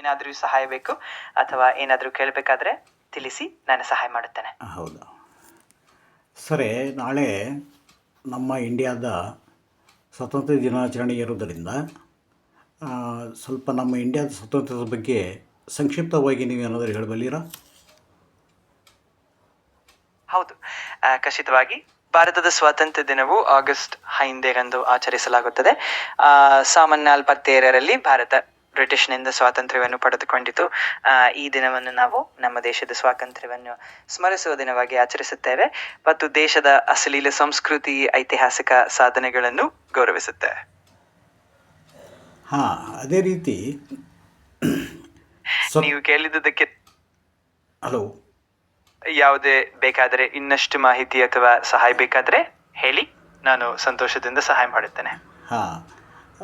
ಏನಾದರೂ ಸಹಾಯ ಬೇಕು ಅಥವಾ ಏನಾದರೂ ಕೇಳಬೇಕಾದ್ರೆ ತಿಳಿಸಿ ನಾನು ಸಹಾಯ ಮಾಡುತ್ತೇನೆ. ಹೌದು. ಸರಿ ನಾಳೆ ನಮ್ಮ ಇಂಡಿಯಾದ ಸ್ವಾತಂತ್ರ್ಯ ದಿನಾಚರಣೆ ಇರೋದರಿಂದ ಸ್ವಲ್ಪ ನಮ್ಮ ಇಂಡಿಯಾದ ಸ್ವಾತಂತ್ರ್ಯದ ಬಗ್ಗೆ ಸಂಕ್ಷಿಪ್ತವಾಗಿ ನೀವು ಏನಾದರೂ ಹೇಳಬಲ್ಲಿರಾ? ಹೌದು. ಖಚಿತವಾಗಿ ಭಾರತದ ಸ್ವಾತಂತ್ರ್ಯ ದಿನವು ಆಗಸ್ಟ್ ಹೈಂದೇರಂದು ಆಚರಿಸಲಾಗುತ್ತದೆ. ಆ, ಸಾಮಾನ್ಯ ನಾಲ್ಪತ್ತೇಳರಲ್ಲಿ ಭಾರತ ಬ್ರಿಟಿಷ್ನಿಂದ ಸ್ವಾತಂತ್ರ್ಯವನ್ನು ಪಡೆದುಕೊಂಡಿತು. ಈ ದಿನವನ್ನು ನಾವು ನಮ್ಮ ದೇಶದ ಸ್ವಾತಂತ್ರ್ಯವನ್ನು ಸ್ಮರಿಸುವ ದಿನವಾಗಿ ಆಚರಿಸುತ್ತೇವೆ ಮತ್ತು ದೇಶದ ಅಸಲೀಲ ಸಂಸ್ಕೃತಿ ಐತಿಹಾಸಿಕ ಸಾಧನೆಗಳನ್ನು ಗೌರವಿಸುತ್ತೇವೆ. ಹಾ ಅದೇ ರೀತಿ ನೀವು ಕೇಳಿದ್ದಕ್ಕೆ ಹಲೋ. ಯಾವುದೇ ಬೇಕಾದರೆ ಇನ್ನಷ್ಟು ಮಾಹಿತಿ ಅಥವಾ ಸಹಾಯ ಬೇಕಾದರೆ ಹೇಳಿ. ನಾನು ಸಂತೋಷದಿಂದ ಸಹಾಯ ಮಾಡುತ್ತೇನೆ. ಹಾಂ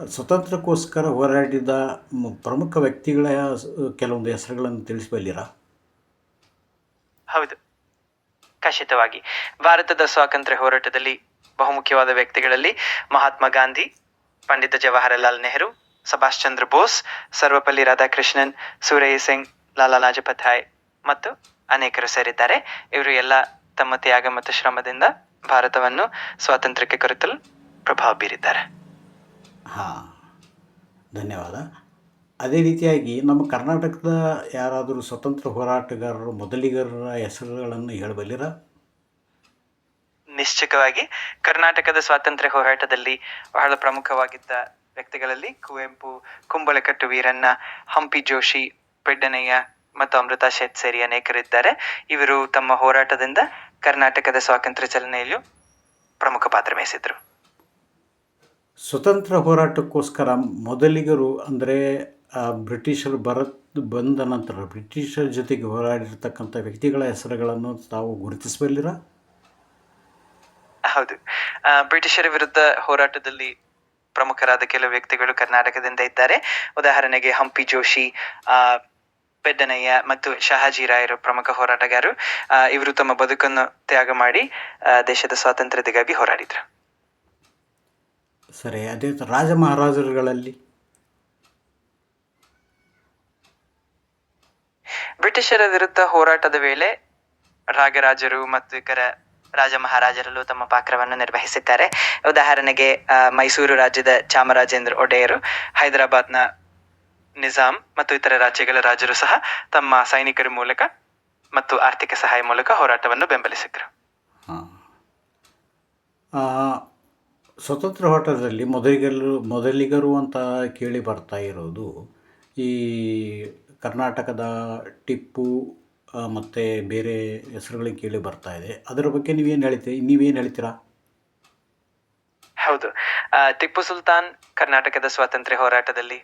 ಸ್ವತಂತ್ರಕ್ಕೋಸ್ಕರ ಹೋರಾಡಿದ ಪ್ರಮುಖ ವ್ಯಕ್ತಿಗಳ ಕೆಲವೊಂದು ಹೆಸರುಗಳನ್ನು ತಿಳಿಸಬಲ್ಲೀರಾ ಹೌದು. ಖಚಿತವಾಗಿ. ಭಾರತದ ಸ್ವಾತಂತ್ರ್ಯ ಹೋರಾಟದಲ್ಲಿ ಬಹುಮುಖ್ಯವಾದ ವ್ಯಕ್ತಿಗಳಲ್ಲಿ ಮಹಾತ್ಮ ಗಾಂಧಿ, ಪಂಡಿತ ಜವಾಹರಲಾಲ್ ನೆಹರು, ಸುಭಾಷ್ ಚಂದ್ರ ಬೋಸ್, ಸರ್ವಪಲ್ಲಿ ರಾಧಾಕೃಷ್ಣನ್, ಸೂರಯ್ಯ ಸಿಂಗ್ ಲಾಲಾ ಲಾಜಪತ್ ರಾಯ್ ಮತ್ತು ಅನೇಕರು ಸೇರಿದ್ದಾರೆ. ಇವರು ಎಲ್ಲ ತಮ್ಮ ತ್ಯಾಗ ಮತ್ತು ಶ್ರಮದಿಂದ ಭಾರತವನ್ನು ಸ್ವಾತಂತ್ರ್ಯಕ್ಕೆ ಕುರಿತಲು ಪ್ರಭಾವ ಬೀರಿದ್ದಾರೆ. ಹಾಂ, ಧನ್ಯವಾದ. ಅದೇ ರೀತಿಯಾಗಿ ನಮ್ಮ ಕರ್ನಾಟಕದ ಯಾರಾದರೂ ಸ್ವತಂತ್ರ ಹೋರಾಟಗಾರರು ಮೊದಲಿಗರ ಹೆಸರುಗಳನ್ನು ಹೇಳಬಲ್ಲಿರಾ? ನಿಶ್ಚಿತವಾಗಿ. ಕರ್ನಾಟಕದ ಸ್ವಾತಂತ್ರ್ಯ ಹೋರಾಟದಲ್ಲಿ ಬಹಳ ಪ್ರಮುಖವಾಗಿದ್ದ ವ್ಯಕ್ತಿಗಳಲ್ಲಿ ಕುವೆಂಪು, ಕುಂಬಳಕಟ್ಟು ವೀರಣ್ಣ, ಹಂಪಿ ಜೋಶಿ, ಪೆಡ್ಡನಯ್ಯ ಮತ್ತು ಅಮೃತ ಶೇತ್ ಸೇರಿ ಅನೇಕರಿದ್ದಾರೆ. ಇವರು ತಮ್ಮ ಹೋರಾಟದಿಂದ ಕರ್ನಾಟಕದ ಸ್ವಾತಂತ್ರ್ಯ ಚಲನೆಯಲ್ಲೂ ಪ್ರಮುಖ ಪಾತ್ರ ವಹಿಸಿದ್ರು. ಸ್ವತಂತ್ರ ಹೋರಾಟಕ್ಕೋಸ್ಕರ ಮೊದಲಿಗರು ಅಂದರೆ ಬ್ರಿಟಿಷರು ಬರ ಬಂದ ನಂತರ ಬ್ರಿಟಿಷರ ಜೊತೆಗೆ ಹೋರಾಡಿರ್ತಕ್ಕಂಥ ವ್ಯಕ್ತಿಗಳ ಹೆಸರುಗಳನ್ನು ತಾವು ಗುರುತಿಸಬಲ್ಲಿರ? ಹೌದು. ಬ್ರಿಟಿಷರ ವಿರುದ್ಧ ಹೋರಾಟದಲ್ಲಿ ಪ್ರಮುಖರಾದ ಕೆಲವು ವ್ಯಕ್ತಿಗಳು ಕರ್ನಾಟಕದಿಂದ ಇದ್ದಾರೆ. ಉದಾಹರಣೆಗೆ ಹಂಪಿ ಜೋಶಿ ಪೆದ್ದನಯ್ಯ ಮತ್ತು ಶಹಾಜಿ ರಾಯರು ಪ್ರಮುಖ ಹೋರಾಟಗಾರರು. ಇವರು ತಮ್ಮ ಬದುಕನ್ನು ತ್ಯಾಗ ಮಾಡಿ ದೇಶದ ಸ್ವಾತಂತ್ರ್ಯದಿಗಾಗಿ ಹೋರಾಡಿದ್ರು. ಸರಿ ಅದೇ ರಾಜ ಮಹಾರಾಜರುಗಳಲ್ಲಿ ಬ್ರಿಟಿಷರ ವಿರುದ್ಧ ಹೋರಾಟದ ವೇಳೆ ರಾಗರಾಜರು ಮತ್ತು ಇತರ ರಾಜ ಮಹಾರಾಜರಲ್ಲೂ ತಮ್ಮ ಪಾತ್ರವನ್ನು ನಿರ್ವಹಿಸಿದ್ದಾರೆ. ಉದಾಹರಣೆಗೆ ಮೈಸೂರು ರಾಜ್ಯದ ಚಾಮರಾಜೇಂದ್ರ ಒಡೆಯರು ಹೈದರಾಬಾದ್ನ ನಿಜಾಮ್ ಮತ್ತು ಇತರ ರಾಜ್ಯಗಳ ರಾಜರು ಸಹ ತಮ್ಮ ಸೈನಿಕರ ಮೂಲಕ ಮತ್ತು ಆರ್ಥಿಕ ಸಹಾಯ ಮೂಲಕ ಹೋರಾಟವನ್ನು ಬೆಂಬಲಿಸಿದ್ರು ಸ್ವತಂತ್ರ ಹೋರಾಟದಲ್ಲಿ ಮೊದಲಿಗರು ಮೊದಲಿಗರು ಅಂತ ಕೇಳಿ ಬರ್ತಾ ಇರೋದು ಈ ಕರ್ನಾಟಕದ ಟಿಪ್ಪು ಮತ್ತು ಬೇರೆ ಹೆಸರುಗಳಿಗೆ ಕೇಳಿ ಬರ್ತಾ ಇದೆ. ಅದರ ಬಗ್ಗೆ ನೀವೇನು ಹೇಳ್ತೀರಿ ನೀವೇನು ಹೇಳ್ತೀರಾ? ಹೌದು. ಟಿಪ್ಪು ಸುಲ್ತಾನ್ ಕರ್ನಾಟಕದ ಸ್ವಾತಂತ್ರ್ಯ ಹೋರಾಟದಲ್ಲಿ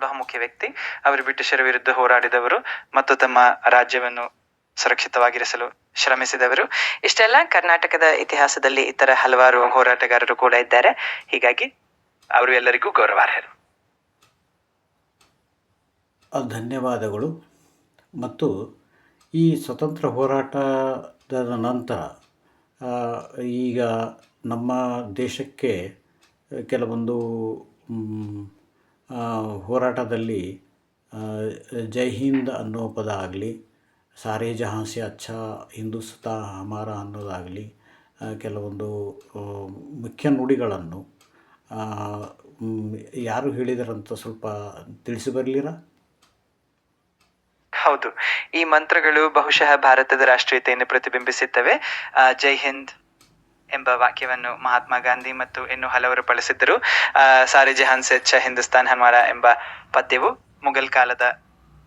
ಬಹುಮುಖ್ಯ ವ್ಯಕ್ತಿ. ಅವರು ಬ್ರಿಟಿಷರ ವಿರುದ್ಧ ಹೋರಾಡಿದವರು ಮತ್ತು ತಮ್ಮ ರಾಜ್ಯವನ್ನು ಸುರಕ್ಷಿತವಾಗಿರಿಸಲು ಶ್ರಮಿಸಿದವರು. ಇಷ್ಟೆಲ್ಲ ಕರ್ನಾಟಕದ ಇತಿಹಾಸದಲ್ಲಿ ಇತರ ಹಲವಾರು ಹೋರಾಟಗಾರರು ಕೂಡ ಇದ್ದಾರೆ. ಹೀಗಾಗಿ ಅವರು ಎಲ್ಲರಿಗೂ ಗೌರವಾರ್ಹರು ಧನ್ಯವಾದಗಳು. ಮತ್ತು ಈ ಸ್ವತಂತ್ರ ಹೋರಾಟದ ನಂತರ ಈಗ ನಮ್ಮ ದೇಶಕ್ಕೆ ಕೆಲವೊಂದು ಹೋರಾಟದಲ್ಲಿ ಜೈ ಹಿಂದ್ ಅನ್ನೋ ಪದ ಆಗಲಿ ಸಾರೇ ಜಹಾನ್ಸೆ ಅಚ್ಚ ಹಿಂದೂಸ್ತಾ ಹಮಾರ ಅನ್ನೋದಾಗಲಿ ಕೆಲವೊಂದು ಮುಖ್ಯ ನುಡಿಗಳನ್ನು ಯಾರು ಹೇಳಿದರಂತ ಸ್ವಲ್ಪ ತಿಳಿಸಿ ಬರಲಿರಾ? ಹೌದು. ಈ ಮಂತ್ರಗಳು ಬಹುಶಃ ಭಾರತದ ರಾಷ್ಟ್ರೀಯತೆಯನ್ನು ಪ್ರತಿಬಿಂಬಿಸುತ್ತವೆ. ಜೈ ಹಿಂದ್ ಎಂಬ ವಾಕ್ಯವನ್ನು ಮಹಾತ್ಮ ಗಾಂಧಿ ಮತ್ತು ಇನ್ನು ಹಲವರು ಬಳಸಿದ್ದರು. ಸಾರಿ ಜಹಾನ್ ಸೆ ಅಚ್ಚಾ ಹಿಂದೂಸ್ತಾನ್ ಹಮಾರ ಎಂಬ ಪದ್ಯವು ಮುಘಲ್ ಕಾಲದ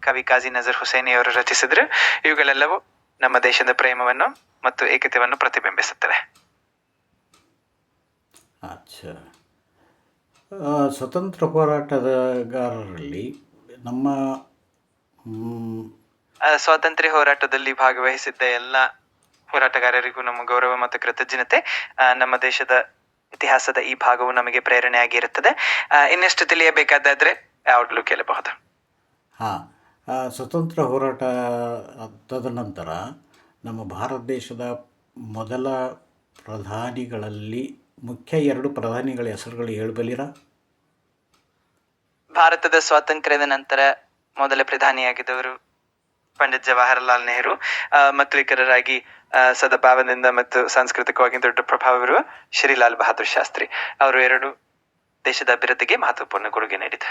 ಕವಿ ಕಾಜಿ ನಜರ್ ಹುಸೇನಿಯವರು ರಚಿಸಿದ್ರು. ಇವುಗಳೆಲ್ಲವೂ ನಮ್ಮ ದೇಶದ ಪ್ರೇಮವನ್ನು ಮತ್ತು ಏಕತೆಯನ್ನು ಪ್ರತಿಬಿಂಬಿಸುತ್ತವೆ. ಅಚ್ಚಾ. ಸ್ವತಂತ್ರ ಹೋರಾಟಗಾರರಲ್ಲಿ ನಮ್ಮ ಸ್ವಾತಂತ್ರ್ಯ ಹೋರಾಟದಲ್ಲಿ ಭಾಗವಹಿಸಿದ್ದ ಎಲ್ಲ ಹೋರಾಟಗಾರರಿಗೂ ನಮ್ಮ ಗೌರವ ಮತ್ತು ಕೃತಜ್ಞತೆ. ನಮ್ಮ ದೇಶದ ಇತಿಹಾಸದ ಈ ಭಾಗವು ನಮಗೆ ಪ್ರೇರಣೆಯಾಗಿರುತ್ತದೆ. ಆಗಿರುತ್ತದೆ ಇನ್ನಷ್ಟು ತಿಳಿಯಬೇಕಾದಾದ್ರೆ ಯಾವಾಗಲೂ ಕೇಳಬಹುದು. ಹಾಂ. ಸ್ವತಂತ್ರ ಹೋರಾಟ ತದನಂತರ ನಮ್ಮ ಭಾರತ ದೇಶದ ಮೊದಲ ಪ್ರಧಾನಿಗಳಲ್ಲಿ ಮುಖ್ಯ ಎರಡು ಪ್ರಧಾನಿಗಳ ಹೆಸರುಗಳು ಹೇಳಬಲ್ಲಿರ? ಭಾರತದ ಸ್ವಾತಂತ್ರ್ಯದ ನಂತರ ಮೊದಲ ಪ್ರಧಾನಿಯಾಗಿದ್ದವರು ಪಂಡಿತ್ ಜವಾಹರಲಾಲ್ ನೆಹರು ಮತ್ತು ಇತರರಾಗಿ ಸದಭಾವದಿಂದ ಮತ್ತು ಸಾಂಸ್ಕೃತಿಕವಾಗಿ ದೊಡ್ಡ ಪ್ರಭಾವ ಶ್ರೀಲಾಲ್ ಶ್ರೀ ಲಾಲ್ ಬಹದ್ದೂರ್ ಶಾಸ್ತ್ರಿ. ಅವರು ಎರಡು ದೇಶದ ಅಭಿವೃದ್ಧಿಗೆ ಮಹತ್ವಪೂರ್ಣ ಕೊಡುಗೆ ನೀಡಿದೆ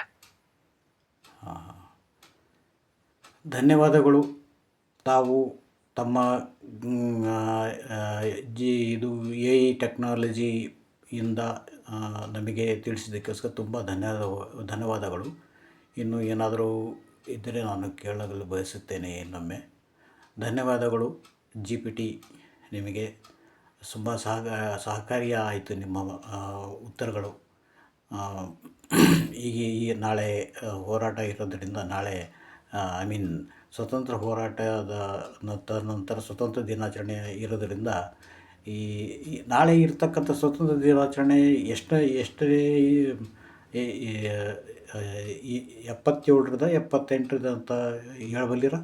ಧನ್ಯವಾದಗಳು ತಾವು ತಮ್ಮ ಜಿ ಇದು ಎ ಐ ಟೆಕ್ನಾಲಜಿಯಿಂದ ನಮಗೆ ತಿಳಿಸಿದ್ದಕ್ಕೋಸ್ಕರ ತುಂಬ ಧನ್ಯವಾದ ಧನ್ಯವಾದಗಳು ಇನ್ನು ಏನಾದರೂ ಇದ್ದರೆ ನಾನು ಕೇಳಲು ಬಯಸುತ್ತೇನೆ ಇನ್ನೊಮ್ಮೆ ಧನ್ಯವಾದಗಳು ಜಿ ಪಿ ಟಿ ನಿಮಗೆ ತುಂಬ ಸಹ ಸಹಕಾರಿಯಾಯಿತು ನಿಮ್ಮ ಉತ್ತರಗಳು ಈಗ ಈ ನಾಳೆ ಹೋರಾಟ ಇರೋದರಿಂದ ನಾಳೆ ಐ ಮೀನ್ ಸ್ವತಂತ್ರ ಹೋರಾಟದ ನಂತರ ನಂತರ ಸ್ವತಂತ್ರ ದಿನಾಚರಣೆ ಇರೋದರಿಂದ ಈ ನಾಳೆ ಇರ್ತಕ್ಕಂಥ ಸ್ವತಂತ್ರ ದಿನಾಚರಣೆ ಎಷ್ಟು, ಎಷ್ಟೇ ಎಪ್ಪತ್ತೇಳರದ ಎಪ್ಪತ್ತೆಂಟರದ ಅಂತ ಹೇಳಬಲ್ಲಿರ?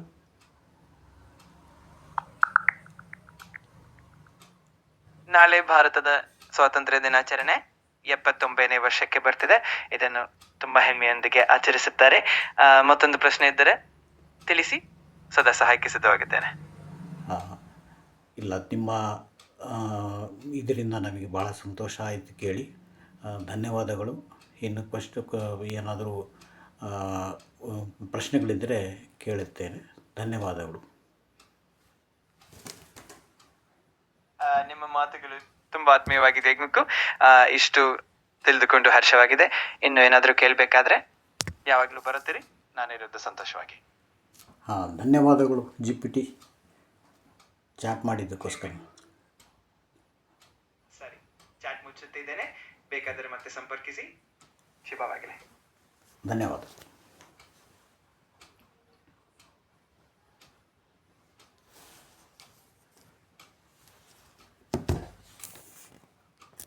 ನಾಳೆ ಭಾರತದ ಸ್ವಾತಂತ್ರ್ಯ ದಿನಾಚರಣೆ. ಎಪ್ಪತ್ತೊಂಬತ್ತನೇ ವರ್ಷಕ್ಕೆ ಬರ್ತಿದೆ. ಇದನ್ನು ತುಂಬಾ ಹೆಮ್ಮೆಯೊಂದಿಗೆ ಆಚರಿಸುತ್ತಾರೆ. ಮತ್ತೊಂದು ಪ್ರಶ್ನೆ ಇದ್ದರೆ ತಿಳಿಸಿ. ಸದಾ ಸಹಾಯಕ್ಕೆ ಸಿದ್ಧವಾಗಿದ್ದೇನೆ. ಇಲ್ಲ, ನಿಮ್ಮ ಇದರಿಂದ ನಮಗೆ ಭಾಳ ಸಂತೋಷ ಆಯಿತು ಕೇಳಿ. ಧನ್ಯವಾದಗಳು. ಇನ್ನು ಫಸ್ಟ್ ಏನಾದರೂ ಪ್ರಶ್ನೆಗಳಿದ್ದರೆ ಕೇಳುತ್ತೇನೆ. ಧನ್ಯವಾದಗಳು. ತುಂಬಾ ಆತ್ಮೀಯವಾಗಿದೆ ಗುಂಕು ಆ, ಇಷ್ಟು ತಿಳಿದುಕೊಂಡು ಹರ್ಷವಾಗಿದೆ. ಇನ್ನು ಏನಾದರೂ ಕೇಳಬೇಕಾದ್ರೆ ಯಾವಾಗಲೂ ಬರುತ್ತೀರಿ. ನಾನಿರೋದು ಸಂತೋಷವಾಗಿ. ಹಾಂ ಧನ್ಯವಾದಗಳು ಜಿ ಪಿ ಟಿ ಚಾಟ್ ಮಾಡಿದ್ದಕ್ಕೋಸ್ಕರ. ಸರಿ ಚಾಟ್ ಮುಚ್ಚುತ್ತಿದ್ದೇನೆ. ಬೇಕಾದರೆ ಮತ್ತೆ ಸಂಪರ್ಕಿಸಿ. ಶುಭವಾಗಲಿ. ಧನ್ಯವಾದ.